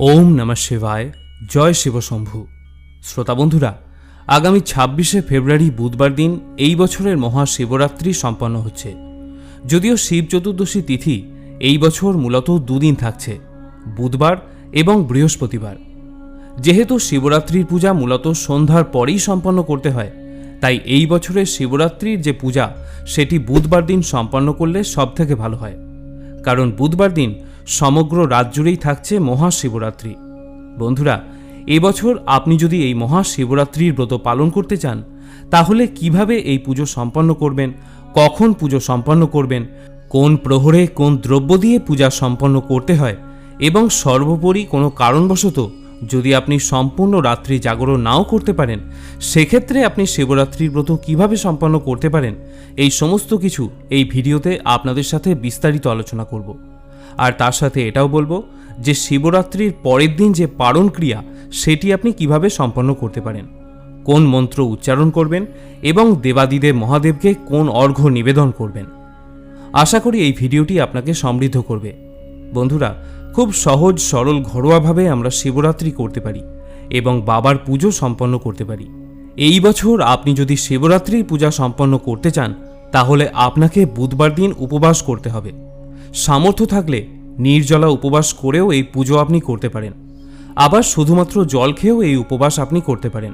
ওম নমঃ শিবায়, জয় শিবশম্ভু শ্রোতা বন্ধুরা, আগামী ছাব্বিশে ফেব্রুয়ারি বুধবার দিন এই বছরের মহাশিবরাত্রি সম্পন্ন হচ্ছে। যদিও শিব চতুর্দশী তিথি এই বছর মূলত দুদিন থাকছে, বুধবার এবং বৃহস্পতিবার। যেহেতু শিবরাত্রির পূজা মূলত সন্ধ্যার পরেই সম্পন্ন করতে হয়, তাই এই বছরের শিবরাত্রির যে পূজা, সেটি বুধবার দিন সম্পন্ন করলে সবথেকে ভালো হয়। কারণ বুধবার দিন সমগ্র রাত জুড়েই থাকছে মহাশিবরাত্রি। বন্ধুরা, এবছর আপনি যদি এই মহাশিবরাত্রির ব্রত পালন করতে চান, তাহলে কীভাবে এই পুজো সম্পন্ন করবেন, কখন পুজো সম্পন্ন করবেন, কোন প্রহরে কোন দ্রব্য দিয়ে পূজা সম্পন্ন করতে হয়, এবং সর্বোপরি কোনো কারণবশত যদি আপনি সম্পূর্ণ রাত্রি জাগরণ নাও করতে পারেন, সেক্ষেত্রে আপনি শিবরাত্রির ব্রত কীভাবে সম্পন্ন করতে পারেন, এই সমস্ত কিছু এই ভিডিওতে আপনাদের সাথে বিস্তারিত আলোচনা করব। আর তার সাথে এটাও বলব যে শিবরাত্রির পরের দিন যে পারণ ক্রিয়া, সেটি আপনি কীভাবে সম্পন্ন করতে পারেন, কোন মন্ত্র উচ্চারণ করবেন এবং দেবাদিদেব মহাদেবকে কোন অর্ঘ্য নিবেদন করবেন। আশা করি এই ভিডিওটি আপনাকে সমৃদ্ধ করবে। বন্ধুরা, খুব সহজ সরল ঘরোয়াভাবে আমরা শিবরাত্রি করতে পারি এবং বাবার পুজো সম্পন্ন করতে পারি। এই বছর আপনি যদি শিবরাত্রির পূজা সম্পন্ন করতে চান, তাহলে আপনাকে বুধবার দিন উপবাস করতে হবে। সামর্থ্য থাকলে নির্জলা উপবাস করেও এই পুজো আপনি করতে পারেন। আবার শুধুমাত্র জল খেয়েও এই উপবাস আপনি করতে পারেন।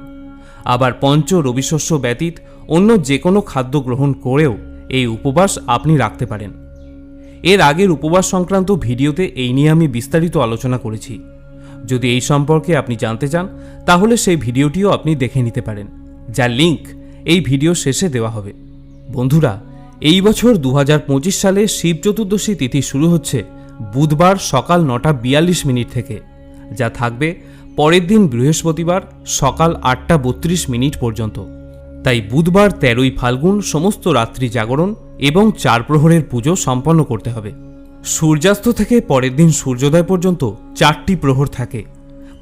আবার পঞ্চ রবিশস্য ব্যতীত অন্য যে কোনো খাদ্য গ্রহণ করেও এই উপবাস আপনি রাখতে পারেন। এর আগের উপবাস সংক্রান্ত ভিডিওতে এই নিয়ে আমি বিস্তারিত আলোচনা করেছি। যদি এই সম্পর্কে আপনি জানতে চান, তাহলে সেই ভিডিওটিও আপনি দেখে নিতে পারেন। যার লিংক এই ভিডিও শেষে দেওয়া হবে। বন্ধুরা এই বছর দু হাজার পঁচিশ সালে শিব চতুর্দশী তিথি শুরু হচ্ছে বুধবার সকাল নটা বিয়াল্লিশ মিনিট থেকে, যা থাকবে পরের দিন বৃহস্পতিবার সকাল আটটা বত্রিশ মিনিট পর্যন্ত। তাই বুধবার তেরোই ফাল্গুন সমস্ত রাত্রি জাগরণ এবং চার প্রহরের পুজো সম্পন্ন করতে হবে। সূর্যাস্ত থেকে পরের দিন সূর্যোদয় পর্যন্ত চারটি প্রহর থাকে,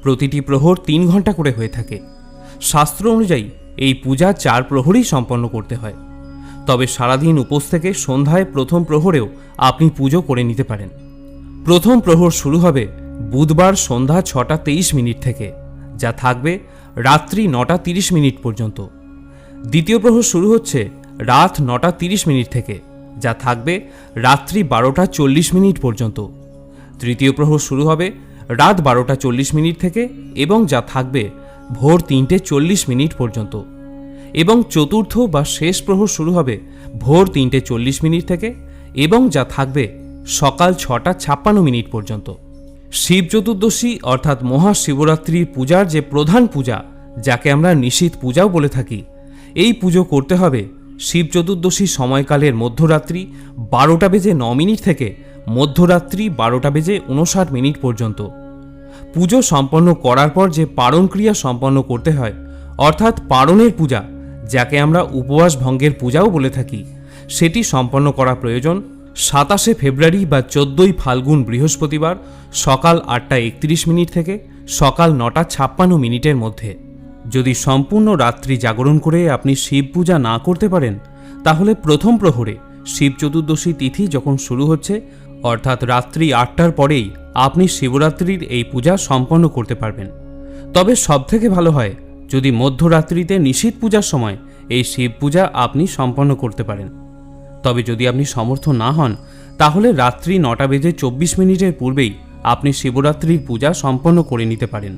প্রতিটি প্রহর তিন ঘণ্টা করে হয়ে থাকে। শাস্ত্র অনুযায়ী এই পূজা চার প্রহরই সম্পন্ন করতে হয়। তবে সারাদিন উপোস থেকে সন্ধ্যায় প্রথম প্রহরেও আপনি পুজো করে নিতে পারেন। প্রথম প্রহর শুরু হবে বুধবার সন্ধ্যা ছটা তেইশ মিনিট থেকে, যা থাকবে রাত্রি নটা তিরিশ মিনিট পর্যন্ত। দ্বিতীয় প্রহর শুরু হচ্ছে রাত নটা তিরিশ মিনিট থেকে, যা থাকবে রাত্রি বারোটা চল্লিশ মিনিট পর্যন্ত। তৃতীয় প্রহর শুরু হবে রাত বারোটা চল্লিশ মিনিট থেকে এবং যা থাকবে ভোর তিনটে চল্লিশ মিনিট পর্যন্ত। এবং চতুর্থ বা শেষ প্রহর শুরু হবে ভোর তিনটে চল্লিশ মিনিট থেকে এবং যা থাকবে সকাল ছটা ছাপ্পান্ন মিনিট পর্যন্ত। শিব চতুর্দশী অর্থাৎ মহাশিবরাত্রির পূজার যে প্রধান পূজা, যাকে আমরা নিশীত পূজাও বলে থাকি, এই পুজো করতে হবে শিব চতুর্দশী সময়কালের মধ্যরাত্রি বারোটা বেজে ন মিনিট থেকে মধ্যরাত্রি বারোটা বেজে উনষাট মিনিট পর্যন্ত। পুজো সম্পন্ন করার পর যে পারণ ক্রিয়া সম্পন্ন করতে হয়, অর্থাৎ পারণের পূজা যাকে আমরা উপবাস ভঙ্গের পূজাও বলে থাকি। সেটি সম্পন্ন করা প্রয়োজন। সাতাশে ফেব্রুয়ারি বা চোদ্দোই ফাল্গুন বৃহস্পতিবার সকাল আটটা একত্রিশ মিনিট থেকে সকাল নটা ছাপ্পান্ন মিনিটের মধ্যে। যদি সম্পূর্ণ রাত্রি জাগরণ করে আপনি শিব পূজা না করতে পারেন, তাহলে প্রথম প্রহরে শিব চতুর্দশী তিথি যখন শুরু হচ্ছে, অর্থাৎ রাত্রি আটটার পরেই আপনি শিবরাত্রির এই পূজা সম্পন্ন করতে পারবেন। তবে সবথেকে ভালো হয় যদি মধ্যরাত্রিতে নিশীত পূজার সময় এই শিব পূজা আপনি সম্পন্ন করতে পারেন। তবে যদি আপনি সমর্থ না হন, তাহলে রাত্রি নটা বেজে চব্বিশ মিনিটের পূর্বেই আপনি শিবরাত্রির পূজা সম্পন্ন করে নিতে পারেন।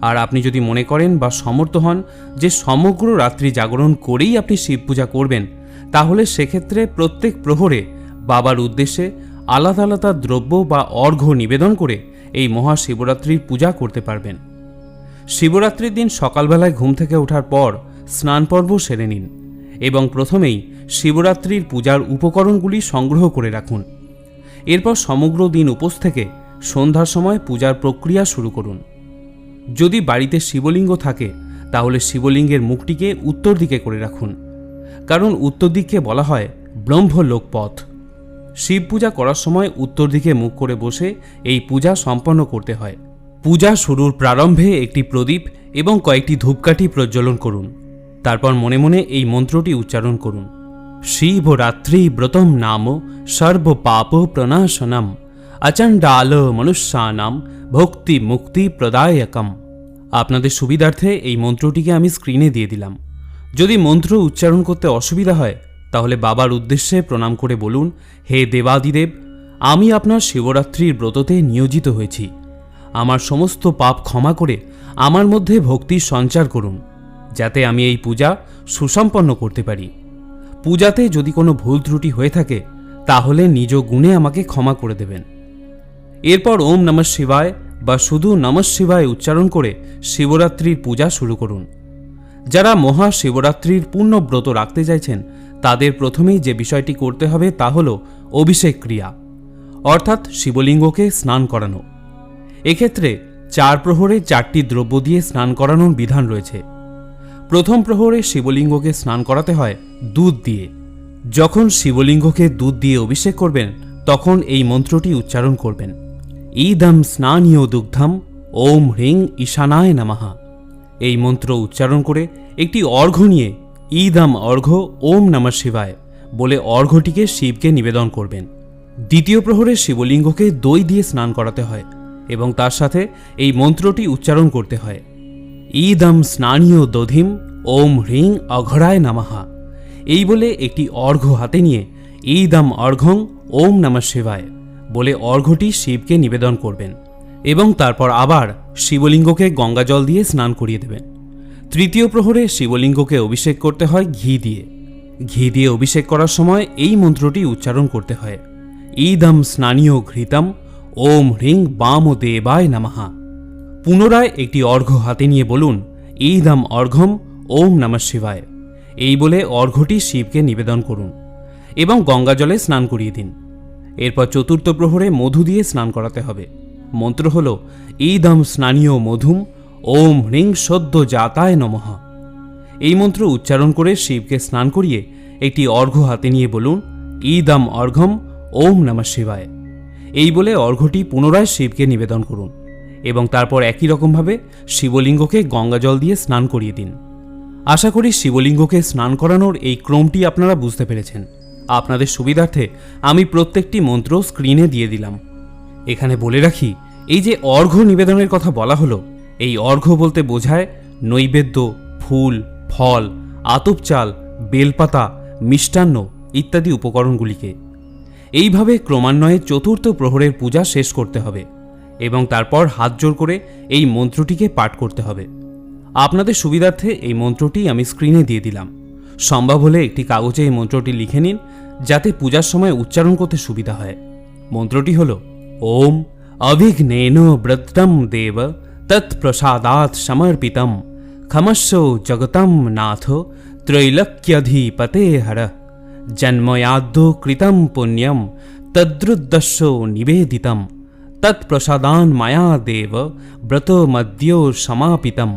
আর আপনি যদি মনে করেন বা সমর্থ হন যে সমগ্র রাত্রি জাগরণ করেই আপনি শিব পূজা করবেন, তাহলে সেক্ষেত্রে প্রত্যেক প্রহরে বাবার উদ্দেশ্যে আলাদা আলাদা দ্রব্য বা অর্ঘ্য নিবেদন করে এই মহাশিবরাত্রির পূজা করতে পারবেন। শিবরাত্রির দিন সকালবেলায় ঘুম থেকে ওঠার পর স্নান পর্ব সেরে নিন এবং প্রথমেই শিবরাত্রির পূজার উপকরণগুলি সংগ্রহ করে রাখুন। এরপর সমগ্র দিন উপোস থেকে সন্ধ্যার সময় পূজার প্রক্রিয়া শুরু করুন। যদি বাড়িতে শিবলিঙ্গ থাকে, তাহলে শিবলিঙ্গের মুখটিকে উত্তর দিকে করে রাখুন। কারণ উত্তর দিককে বলা হয় ব্রহ্মলোক পথ শিব পূজা করার সময় উত্তর দিকে মুখ করে বসে এই পূজা সম্পন্ন করতে হয়। পূজা শুরুর প্রারম্ভে একটি প্রদীপ এবং কয়েকটি ধূপকাঠি প্রজ্বলন করুন। তারপর মনে মনে এই মন্ত্রটি উচ্চারণ করুন। শিব রাত্রি ব্রতম নাম সর্ব পাপ প্রণাশনম, অচণ্ডাল মনুষ্যানাম, ভক্তি মুক্তি প্রদায়কম। আপনাদের সুবিধার্থে এই মন্ত্রটিকে আমি স্ক্রিনে দিয়ে দিলাম। যদি মন্ত্র উচ্চারণ করতে অসুবিধা হয়, তাহলে বাবার উদ্দেশ্যে প্রণাম করে বলুন, হে দেবাদিদেব, আমি আপনার শিবরাত্রির ব্রততে নিয়োজিত হয়েছি। আমার সমস্ত পাপ ক্ষমা করে আমার মধ্যে ভক্তির সঞ্চার করুন, যাতে আমি এই পূজা সুসম্পন্ন করতে পারি। পূজাতে যদি কোনো ভুল ত্রুটি হয়ে থাকে, তাহলে নিজ গুণে আমাকে ক্ষমা করে দেবেন। এরপর ওম নমঃ শিবায় বা শুধু নমঃ শিবায় উচ্চারণ করে শিবরাত্রির পূজা শুরু করুন। যারা মহা শিবরাত্রির পূর্ণ ব্রত রাখতে চাইছেন, তাদের প্রথমেই যে বিষয়টি করতে হবে তা হল অভিষেক ক্রিয়া, অর্থাৎ শিবলিঙ্গকে স্নান করানো। এক্ষেত্রে চার প্রহরে চারটি দ্রব্য দিয়ে স্নান করানোর বিধান রয়েছে। প্রথম প্রহরে শিবলিঙ্গকে স্নান করাতে হয় দুধ দিয়ে। যখন শিবলিঙ্গকে দুধ দিয়ে অভিষেক করবেন, তখন এই মন্ত্রটি উচ্চারণ করবেন। ঈদম স্নানীয় দুগ্ধম ওম হ্রিং ঈশানায় নামাহা এই মন্ত্র উচ্চারণ করে একটি অর্ঘ্য নিয়ে ঈদম অর্ঘ্য ওম নমঃ শিবায় বলে অর্ঘ্যটিকে শিবকে নিবেদন করবেন। দ্বিতীয় প্রহরে শিবলিঙ্গকে দই দিয়ে স্নান করাতে হয়। এবং তার সাথে এই মন্ত্রটি উচ্চারণ করতে হয়। ঈদম স্নানীয় দধিম ওম হ্রিং অঘরায় নামাহা এই বলে একটি অর্ঘ্য হাতে নিয়ে ঈদম অর্ঘং ওম নমঃ শিবায় বলে অর্ঘ্যটি শিবকে নিবেদন করবেন এবং তারপর আবার শিবলিঙ্গকে গঙ্গাজল দিয়ে স্নান করিয়ে দেবেন। তৃতীয় প্রহরে শিবলিঙ্গকে অভিষেক করতে হয় ঘি দিয়ে। ঘি দিয়ে অভিষেক করার সময় এই মন্ত্রটি উচ্চারণ করতে হয়। ঈদম স্নানীয় ঘৃতম ওম হ্রিং বাম ও দেবায় নামাহা পুনরায় একটি অর্ঘ্য হাতে নিয়ে বলুন এই দাম অর্ঘম, ওম নমঃ শিবায়। এই বলে অর্ঘ্যটি শিবকে নিবেদন করুন এবং গঙ্গাজলে স্নান করিয়ে দিন। এরপর চতুর্থ প্রহরে মধু দিয়ে স্নান করাতে হবে। মন্ত্র হল, ঈদম স্নানীয় মধুম, ওম হ্রিং সদ্য জাতায় নমঃ। এই মন্ত্র উচ্চারণ করে শিবকে স্নান করিয়ে একটি অর্ঘ্য হাতে নিয়ে বলুন, ঈদম অর্ঘম, ওম নমঃ শিবায়। এই বলে অর্ঘ্যটি পুনরায় শিবকে নিবেদন করুন এবং তারপর একই রকমভাবে শিবলিঙ্গকে গঙ্গাজল দিয়ে স্নান করিয়ে দিন। আশা করি শিবলিঙ্গকে স্নান করানোর এই ক্রমটি আপনারা বুঝতে পেরেছেন। আপনাদের সুবিধার্থে আমি প্রত্যেকটি মন্ত্র স্ক্রিনে দিয়ে দিলাম। এখানে বলে রাখি, এই যে অর্ঘ্য নিবেদনের কথা বলা হলো, এই অর্ঘ্য বলতে বোঝায় নৈবেদ্য, ফুল, ফল, আতপ চাল, বেলপাতা, মিষ্টান্ন ইত্যাদি উপকরণগুলিকে। এইভাবে ক্রমান্বয়ে চতুর্থ প্রহরের পূজা শেষ করতে হবে এবং তারপর হাত জোর করে এই মন্ত্রটিকে পাঠ করতে হবে। আপনাদের সুবিধার্থে এই মন্ত্রটি আমি স্ক্রিনে দিয়ে দিলাম। সম্ভব হলে একটি কাগজে এই মন্ত্রটি লিখে নিন, যাতে পূজার সময় উচ্চারণ করতে সুবিধা হয়। মন্ত্রটি হল, ওম অভিঘ্নেন ব্রতম দেব তৎপ্রসাদাৎ সমর্পিতম ক্ষমস্য জগতম নাথ, ত্রৈলক্যধিপতে হর। জন্ময়াদ্য কৃতম পুণ্যম তদ্রুদ্দস্য নিবেদিতম তৎপ্রসাদান মায়া দেব ব্রতমদ্য সমাপিতম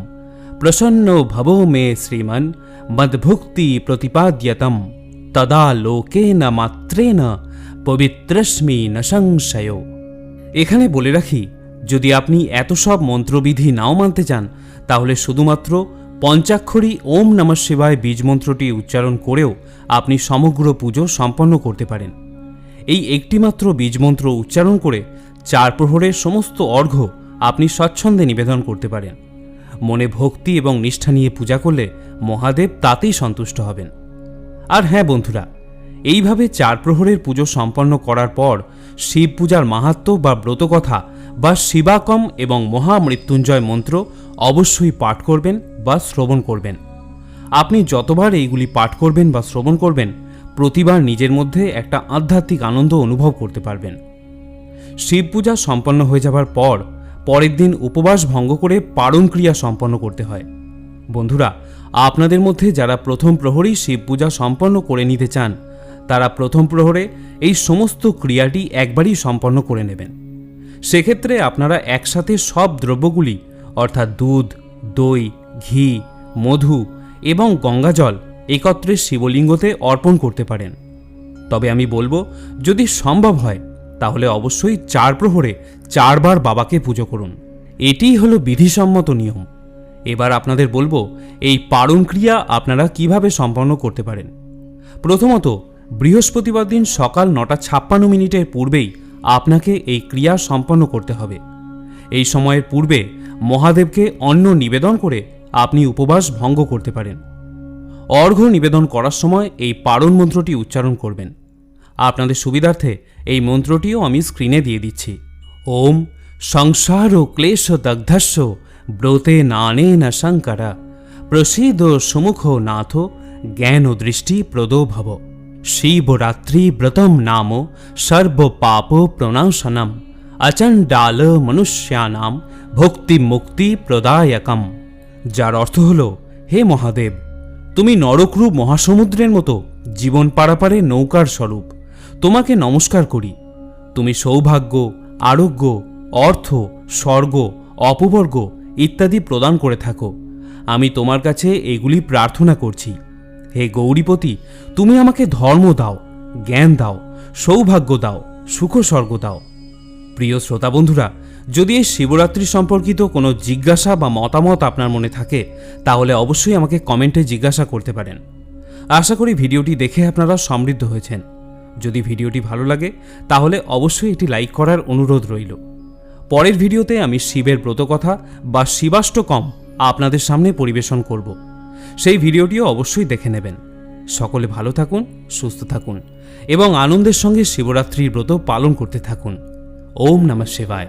প্রসন্ন ভবো মে শ্রীমন মদ্ভুক্তি প্রতিপাদ্যতম তদা লোকেন মাত্রেন পবিত্রস্মি ন সংশয় এখানে বলে রাখি, যদি আপনি এত সব মন্ত্রবিধি নাও মানতে চান, তাহলে শুধুমাত্র পঞ্চাক্ষরী ওম নমঃ শিবায় বীজ মন্ত্রটি উচ্চারণ করেও আপনি সমগ্র পুজো সম্পন্ন করতে পারেন। এই একটিমাত্র বীজমন্ত্র উচ্চারণ করে চার প্রহরের সমস্ত অর্ঘ্য আপনি স্বচ্ছন্দে নিবেদন করতে পারেন। মনে ভক্তি এবং নিষ্ঠা নিয়ে পূজা করলে মহাদেব তাতেই সন্তুষ্ট হবেন। আর হ্যাঁ বন্ধুরা, এইভাবে চার প্রহরের পুজো সম্পন্ন করার পর শিব পূজার মাহাত্ম্য বা ব্রতকথা বা শিবাকম এবং মহামৃত্যুঞ্জয় মন্ত্র অবশ্যই পাঠ করবেন। বা শ্রবণ করবেন। আপনি যতবার এইগুলি পাঠ করবেন বা শ্রবণ করবেন, প্রতিবার নিজের মধ্যে একটা আধ্যাত্মিক আনন্দ অনুভব করতে পারবেন। শিব পূজা সম্পন্ন হয়ে যাবার পর, পরের দিন উপবাস ভঙ্গ করে পারণ ক্রিয়া সম্পন্ন করতে হয়। বন্ধুরা, আপনাদের মধ্যে যারা প্রথম প্রহরেই শিব পূজা সম্পন্ন করে নিতে চান, তারা প্রথম প্রহরে এই সমস্ত ক্রিয়াটি একবারই সম্পন্ন করে নেবেন। সেক্ষেত্রে আপনারা একসাথে সব দ্রব্যগুলি, অর্থাৎ দুধ, দই ঘি, মধু এবং গঙ্গাজল একত্রে শিবলিঙ্গতে অর্পণ করতে পারেন। তবে আমি বলব, যদি সম্ভব হয়, তাহলে অবশ্যই চার প্রহরে চারবার বাবাকে পুজো করুন। এটিই হলো বিধিসম্মত নিয়ম। এবার আপনাদের বলব, এই পারণ ক্রিয়া আপনারা কীভাবে সম্পন্ন করতে পারেন? প্রথমত, বৃহস্পতিবার দিন সকাল নটা ছাপ্পান্ন মিনিটের পূর্বেই আপনাকে এই ক্রিয়া সম্পন্ন করতে হবে। এই সময়ের পূর্বে মহাদেবকে অন্ন নিবেদন করে আপনি উপবাস ভঙ্গ করতে পারেন। অর্ঘ্য নিবেদন করার সময় এই পারণ মন্ত্রটি উচ্চারণ করবেন। আপনাদের সুবিধার্থে এই মন্ত্রটিও আমি স্ক্রিনে দিয়ে দিচ্ছি। ওম সংসার ও ক্লেশ দগ্ধস্য ব্রতে নানে না শঙ্করা প্রসিদ সুমুখ নাথ জ্ঞান ও দৃষ্টি প্রদো ভব। শিবরাত্রি ব্রতম নাম সর্ব পাপ প্রণাশনম। অচণ্ডাল মনুষ্যানাম ভক্তি মুক্তি প্রদায়কম। যার অর্থ হল, হে মহাদেব, তুমি নরকরূপ মহাসমুদ্রের মতো জীবন পারাপারে নৌকার স্বরূপ, তোমাকে নমস্কার করি। তুমি সৌভাগ্য, আরোগ্য, অর্থ, স্বর্গ, অপবর্গ ইত্যাদি প্রদান করে থাকো। আমি তোমার কাছে এগুলি প্রার্থনা করছি। হে গৌরীপতি, তুমি আমাকে ধর্ম দাও, জ্ঞান দাও, সৌভাগ্য দাও সুখ স্বর্গ দাও। প্রিয় শ্রোতা বন্ধুরা যদি এই শিবরাত্রি সম্পর্কিত কোনো জিজ্ঞাসা বা মতামত আপনার মনে থাকে, তাহলে অবশ্যই আমাকে কমেন্টে জিজ্ঞাসা করতে পারেন। আশা করি ভিডিওটি দেখে আপনারা সমৃদ্ধ হয়েছেন। যদি ভিডিওটি ভালো লাগে, তাহলে অবশ্যই এটি লাইক করার অনুরোধ রইল। পরের ভিডিওতে আমি শিবের ব্রতকথা বা শিবাষ্টকম আপনাদের সামনে পরিবেশন করব। সেই ভিডিওটিও অবশ্যই দেখে নেবেন। সকলে ভালো থাকুন, সুস্থ থাকুন, এবং আনন্দের সঙ্গে শিবরাত্রির ব্রত পালন করতে থাকুন। ওম নমঃ শিবায়।